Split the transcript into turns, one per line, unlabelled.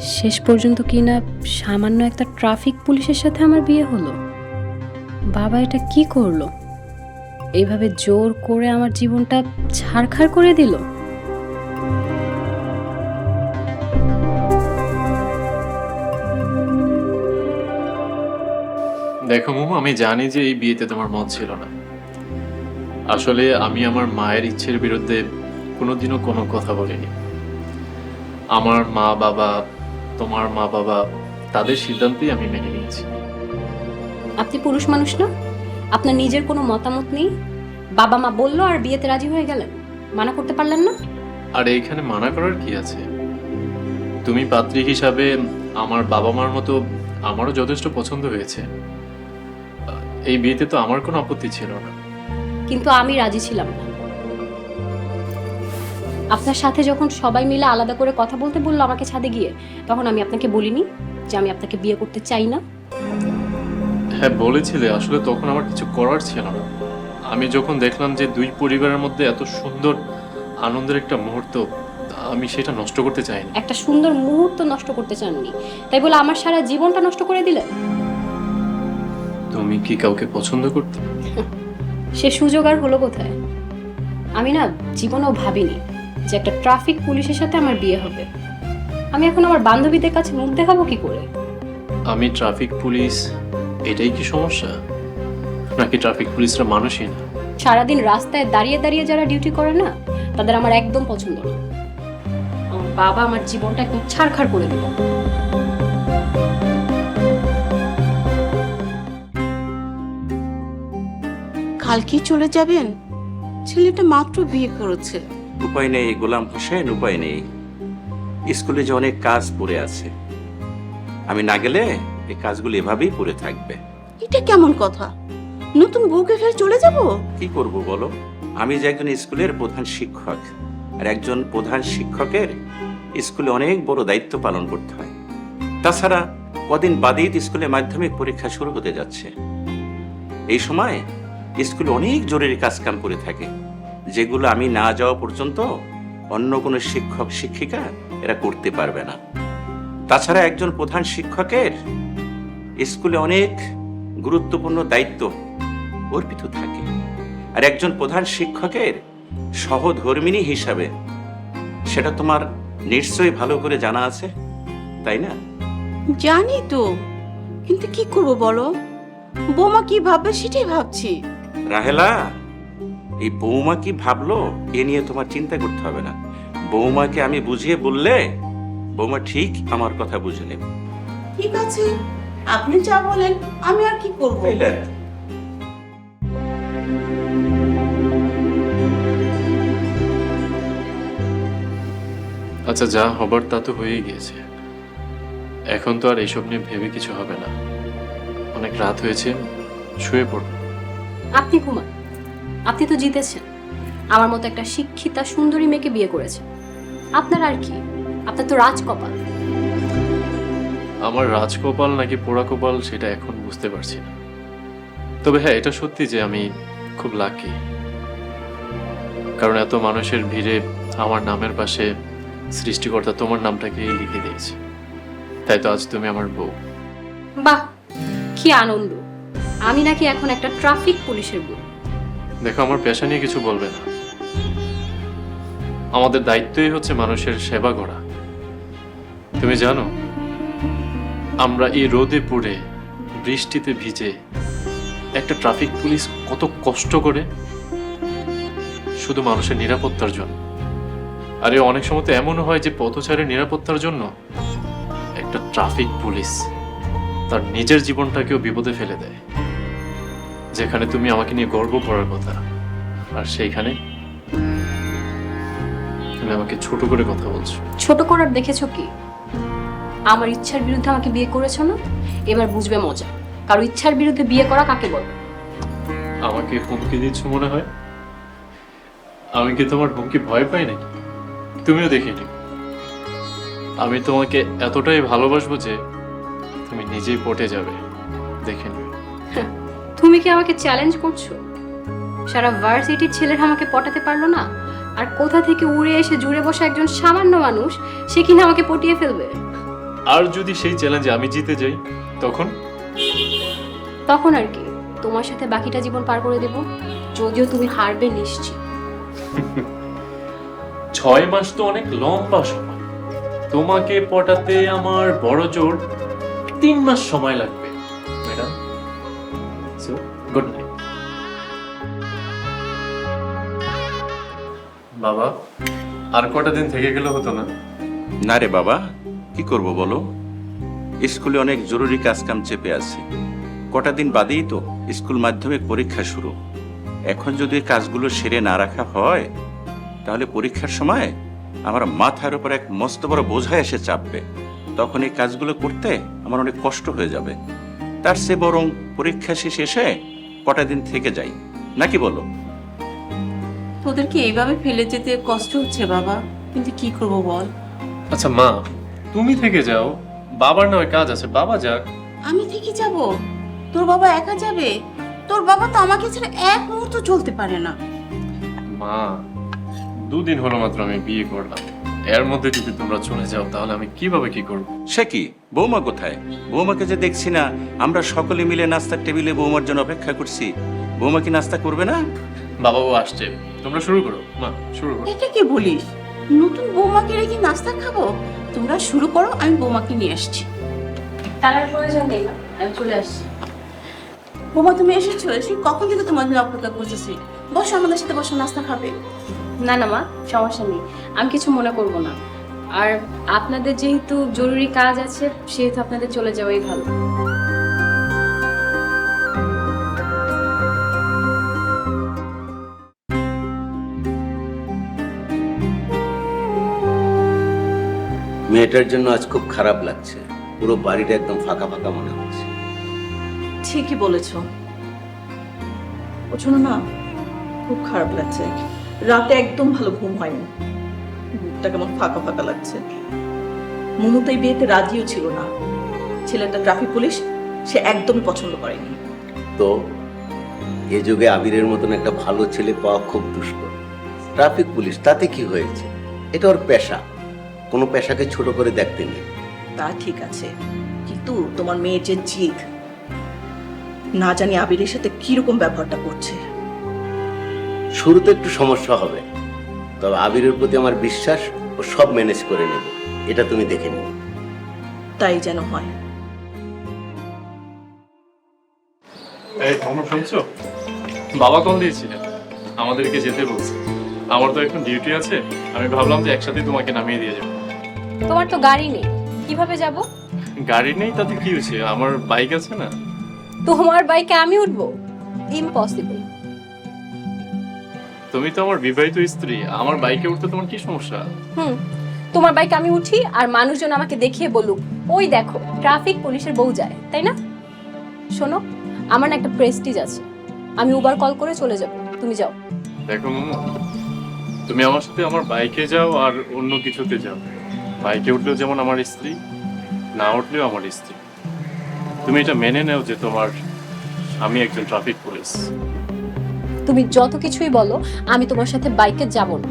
শেষ পর্যন্ত কি না সামান্য একটা ট্রাফিক পুলিশের সাথে আমার বিয়ে হলো? বাবা এটা কি করল? এইভাবে জোর করে আমার জীবনটা ছাড়খাড় করে দিল?
দেখো মোমো আমি জানি যে এই বিয়েতে তোমার মত ছিল না। আসলে আমি আমার মায়ের ইচ্ছের বিরুদ্ধে কোনোদিনও কোনো কথা বলিনি। আমার মা বাবা তোমার মা বাবা তাদের সিদ্ধান্তই আমি মেনে নিয়েছি।
আপনি পুরুষ মানুষ না? আপনার নিজের কোনো মতামত নেই? বাবা মা বলল আর বিয়েতে রাজি হয়ে গেলেন। মানা করতে পারলেন না?
আর এইখানে মানা করার কি আছে? তুমি পাত্রী হিসাবে আমার বাবা মার মতো আমারও যথেষ্ট পছন্দ হয়েছে। এই বিয়েতে তো আমার কোনো আপত্তি ছিল না।
কিন্তু আমি রাজি ছিলাম না। আপনার সাথে যখন সবাই মিলে আলাদা করে কথা বলতে বলল আমাকে ছাদে গিয়ে তখন আমি আপনাকে বলিনি যে আমি আপনাকে বিয়ে করতে চাই না?
হ্যাঁ বলেছিলে। আসলে তখন আমার কিছু করার ছিল না। আমি যখন দেখলাম যে দুই পরিবারের মধ্যে এত সুন্দর আনন্দের একটা মুহূর্ত আমি সেটা নষ্ট করতে চাইনি।
একটা সুন্দর মুহূর্ত নষ্ট করতে চাননি। তাই বলে আমার সারা জীবনটা নষ্ট করে দিলেন?
তুমি কি কাউকে পছন্দ করতে?
সে সুযোগ আর হলো কোথায়? আমি না জীবনেও ভাবিনি। যে একটা ট্রাফিক পুলিশের সাথে আমার বিয়ে হবে। আমি এখন আমার বান্ধবীদের কাছে মুখ দেখাবো কি করে?
আমি ট্রাফিক পুলিশ এটাই কি সমস্যা? নাকি ট্রাফিক পুলিশরা মানুষই না?
সারাদিন রাস্তায় দাঁড়িয়ে দাঁড়িয়ে যারা ডিউটি করে না তাদের আমার একদম পছন্দ না। আমার বাবা আমার জীবনটা একদম ছাড়খাড় করে দিল।
কালকেই চলে যাবেন? ছেলেটা মাত্র বিয়ে করেছে।
উপায় নেই গোলাম হোসেন উপায় নেই। স্কুলে যে অনেক কাজ পড়ে আছে। আমি না গেলে এই কাজগুলো এভাবেই পড়ে থাকবে।
এটা কেমন কথা? নতুন বউকে ফের চলে যাব?
কি করব বলো? আমি যে একজন স্কুলের প্রধান শিক্ষক আর একজন প্রধান শিক্ষকের স্কুলে অনেক বড় দায়িত্ব পালন করতে হয়। তাছাড়া কদিন বাদেই স্কুলে মাধ্যমিক পরীক্ষা শুরু হতে যাচ্ছে। এই সময় স্কুলে অনেক জরুরি কাজকাম করে থাকে। যেগুলো আমি না যাওয়া পর্যন্ত অন্য কোনো শিক্ষক শিক্ষিকা এরা করতে পারবে না। তাছাড়া একজন প্রধান শিক্ষকের স্কুলে অনেক গুরুত্বপূর্ণ দায়িত্ব অর্পিত থাকে আর একজন প্রধান শিক্ষকের সহধর্মিণী হিসাবে সেটা তোমার নিশ্চয়ই ভালো করে জানা আছে তাই না?
জানি তো কিন্তু কি করব বলো? বোমা কি ভাববে সেটাই ভাবছি।
রাহেলা এই বৌমা কি ভাবলো? এ নিয়ে তোমার চিন্তা করতে হবে না। বৌমাকে আমি বুঝিয়ে বললে বৌমা ঠিক আমার কথা বুঝে নেবে।
ঠিক আছে আপনি যা বলেন আমি আর কি করব?
আচ্ছা যা হবার তা তো হয়েই গিয়েছে। এখন তো আর এইসব নিয়ে ভেবে কিছু হবে না। অনেক রাত হয়েছে শুয়ে পড়ো
আপনি ঘুমান। আপনি তো জিতেছেন। আমার মতো একটা শিক্ষিতা সুন্দরী মেয়েকে বিয়ে করেছেন। আপনার আর কি? আপনার তো রাজকপাল।
আমার রাজকপাল নাকি পোড়া কপাল সেটা এখন বুঝতে পারছি না। তবে হ্যাঁ এটা সত্যি যে আমি খুব লাকি কারণ এত মানুষের ভিড়ে আমার নামের পাশে সৃষ্টিকর্তা তোমার নামটাকে লিখে দিয়েছে। তাই তো আজ তুমি আমার বউ।
বাহ কি আনন্দ। আমি নাকি এখন একটা ট্রাফিক পুলিশের বউ।
দেখো, আমার পেশা নিয়ে কিছু বলবে না। আমাদের দায়িত্বই হচ্ছে মানুষের সেবা করা। তুমি জানো, আমরা এই রোদে পড়ে, বৃষ্টিতে ভিজে, একটা ট্রাফিক পুলিশ কত কষ্ট করে? শুধু মানুষের নিরাপত্তার জন্য। আরে, অনেক সময় তো এমনও হয় যে পথচারীর নিরাপত্তার জন্য একটা ট্রাফিক পুলিশ তার নিজের জীবনটাকেও বিপদে ফেলে দেয়। যেখানে তুমি আমাকে নিয়ে গর্ব করার কথা আর সেইখানে তুমি আমাকে ছোট করে কথা বলছো।
ছোট করার দেখেছ কি? আমার ইচ্ছার বিরুদ্ধে আমাকে বিয়ে করেছ না? এবার বুঝবে মজা। কারও ইচ্ছার বিরুদ্ধে বিয়ে করা কাকে বলে?
আমাকে হুমকি দিচ্ছ মনে হয়? আমি কি তোমার হুমকি ভয় পাই নাকি? তুমিও দেখিনি আমি তোমাকে এতটাই ভালোবাসবো যে তুমি নিজেই পটে যাবে। দেখে নিও।
তুমি কি আমাকে চ্যালেঞ্জ করছ? সারা ভার্সিটির ছেলের আমাকে পটাতে পারল না? আর কোথা থেকে উড়ে এসে জুড়ে বসা একজন সামান্য মানুষ সে কিনা আমাকে পটিয়ে ফেলবে?
আর যদি সেই চ্যালেঞ্জে আমি জিতে যাই তখন?
তখন আর কি। তোমার সাথে বাকিটা জীবন পার করে দেব। যদিও তুমি হারবে নিশ্চিত।
ছয় মাস তো অনেক লম্বা সময়। তোমাকে পটাতে আমার বড় জোর তিন মাস সময় লাগবে। সো গুড নাইট বাবা আর কটা দিন থেকে গেলে হতো না?
না রে বাবা কি করব বলো? স্কুলে অনেক জরুরি কাজকাম চেপে আছে। কটা দিন বাদেই তো স্কুল মাধ্যমিক পরীক্ষা শুরু। এখন যদি কাজগুলো সেরে না রাখা হয় তাহলে পরীক্ষার সময় আমার মাথার উপর এক মস্ত বড় বোঝা এসে চাপবে। তখন এই কাজগুলো করতে আমার অনেক কষ্ট হয়ে যাবে। তার সে বরং পরীক্ষা শেষ এসে কটা দিন থেকে যাই। নাকি বলো?
তোদেরকে এইভাবে ফেলে যেতে কষ্ট হচ্ছে বাবা। কিন্তু কি করব বল?
আচ্ছা মা তুমি থেকে যাও। বাবার নয় কাজ আছে বাবা যাক।
আমি থেকে যাব? তোর বাবা একা যাবে? তোর বাবা তো আমাকে ছেড়ে এক মুহূর্ত চলতে পারে না।
মা দুদিন হলো মাত্র আমি বিয়ে করলাম। এর মধ্যে যদি তোমরা চলে যাও তাহলে আমি কীভাবে কি করব?
সে কি? বৌমা কোথায়? বৌমাকে যে দেখছি না আমরা সকলে মিলে নাস্তার টেবিলে বৌমার জন্য অপেক্ষা করছি। বৌমা কি নাস্তা করবে না?
বাবা ও আসছে। তোমরা শুরু করো। মা শুরু করো।
এটা কি বলিস? নতুন বৌমাকে রেখে নাস্তা খাব? তোমরা শুরু করো আমি বৌমাকে নিয়ে আসছি।
তার আর প্রয়োজন নেই আমি চলে আসছি।
বৌমা তুমি এসেছ? এসে কখন থেকে তোমার জন্য অপেক্ষা করতেছি? বসো আমাদের সাথে বসো নাস্তা খাবে।
না না মা সমস্যা নেই। আমি কিছু মনে করব না। আর আপনাদের যেহেতু জরুরি কাজ আছে সেহেতু আপনাদের চলে যাওয়াই ভালো।
মেয়েটার জন্য আজ খুব খারাপ লাগছে। পুরো বাড়িটা একদম ফাঁকা ফাঁকা মনে হচ্ছে।
ঠিকই বলেছ। জন্য না খুব খারাপ লাগছে। রাতে একদম ভালো ঘুম হয়নি। বুকটা কেমন ফাঁকা ফাঁকা লাগছে। মনু তো এই বিয়েতে রাজিও ছিল না। ছেলেটা ট্রাফিক পুলিশ সে একদমই পছন্দ করেনি।
তো এ যুগে আবিরের মতন একটা ভালো ছেলে পাওয়া খুব দুষ্কর ট্রাফিক পুলিশ তাতে কি হয়েছে? এটা ওর পেশা। কোনো পেশাকে ছোট করে দেখতে নেই।
তা ঠিক আছে কিন্তু তোমার মেয়ের যে জিদ না জানি আবিরের সাথে কীরকম ব্যবহারটা করছে।
শুরুতে একটু সমস্যা হবে তবে আবিরের প্রতি আমার বিশ্বাস ও সব ম্যানেজ করে নেবে এটা তুমি দেখে নিও।
তাই যেন হয়।
এই তোমরা শুনছো? বাবা কল দিয়েছিলেন আমাদেরকে যেতে বলছে। আমার তো এখন ডিউটি আছে আমি ভাবলাম যে একসাথে তোমাকে নামিয়ে দিয়ে যাব।
তোমার তো গাড়ি নেই কীভাবে যাব?
গাড়ি নেই তাতে কি হয়েছে? আমার বাইক আছে না।
তোমার বাইকে আমি উঠবো? ইম্পসিবল
তুমি তো আমার বিবাহিত স্ত্রী আমার বাইকে উঠতে তোমার কি সমস্যা?
হুম তোমার বাইকে আমি উঠি আর মানুষজন আমাকে দেখিয়ে বলুক ওই দেখো ট্রাফিক পুলিশের বউ যায় তাই না? শোনো আমার না একটা প্রেস্টিজ আছে আমি উবার কল করে চলে যাব তুমি যাও।
দেখো মোমো তুমি আমার সাথে আমার বাইকে যাও আর অন্য কিছুতে যাও। বাইকে উঠলেও যেমন আমার স্ত্রী না উঠলেও আমার স্ত্রী। তুমি এটা মেনে নাও যে তোমার আমি একজন ট্রাফিক পুলিশ
তুমি যত কিছুই বলো আমি তোমার সাথে বাইকে যাব না।